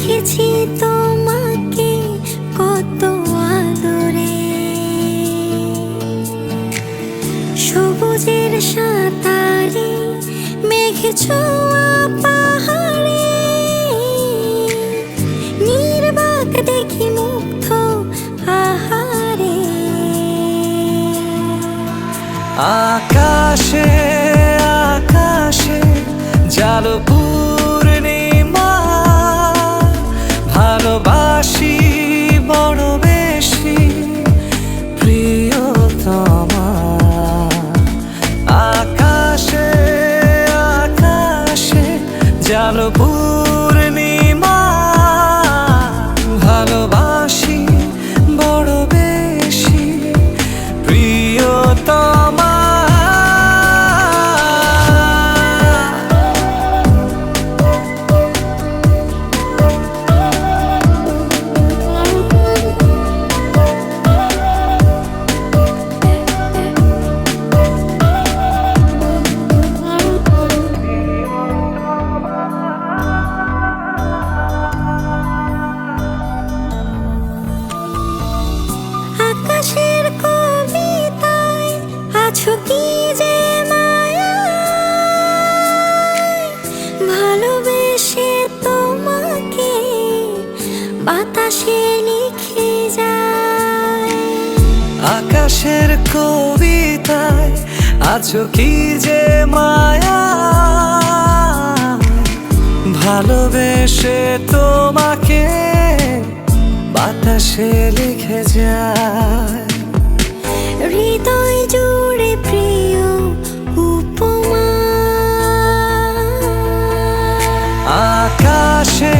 দেখেছি তোমাকে কত আদরে। সবুজের সাঁতারে, মেঘ ছোয়া পাহাড়ে। নির্বাক দেখি মুগ্ধ আহারে। আকাশে আকাশে জালপুর কি যে ভালোবেসে তোমাকে আকাশের কবিতায় আছো কি যে মায়া? ভালোবেসে তোমাকে বাতাসে লিখে যায়। আকাশে আকাশে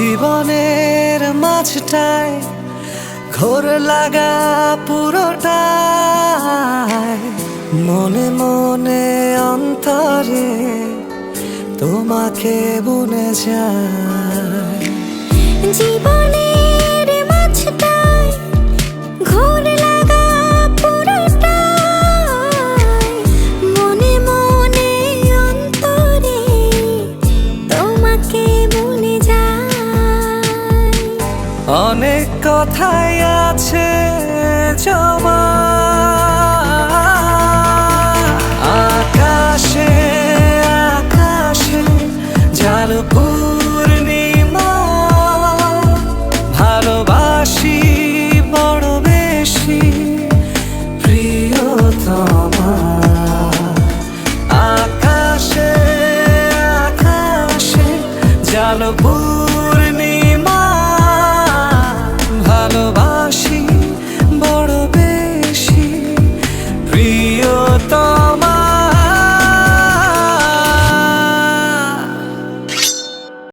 জীবনের মাঝটায় ঘোর লাগা পুরোটায়। মনে মনে অন্তরে তোমাকে বনে যায়। জীবনের অনেক কথাই আছে জমা। আকাশে আকাশে ঝাল পূর্ণিমা। ভালোবাসি বড় বেশি প্রিয়তমা। আকাশে আকাশে ঝাল পূর্ণ